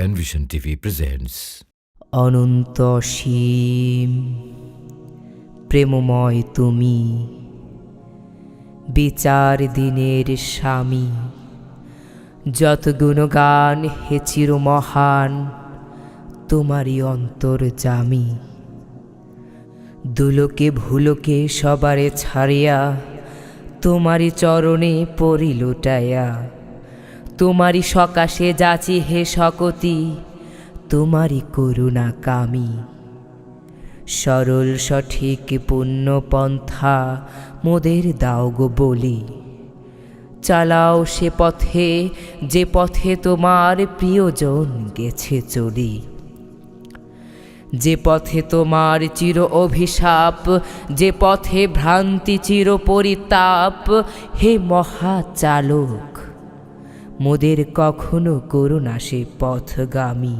Penvision TV presents অনন্ত অসীম, প্রেমময় তুমি, বিচার দিনের স্বামী, যত গুণগান হে চির মহান তোমারই অন্তর জামি। দুলোকে ভুলোকে সবারে ছাড়িয়া, তোমারই চরণে পরি লুটাইয়া তোমারই সকাশে যাচি হে সকতি তোমারই করুণা কামি। সরল সঠিক পুণ্য পন্থা মোদের দাও গো বলি। চালাও সে পথে, যে পথে তোমার প্রিয়জন গেছে চলি। যে পথে তোমার চির অভিশাপ, যে পথে ভ্রান্তি চির পরিতাপ, হে মহাচালক মোদের কখনো করুণা সে পথগামী।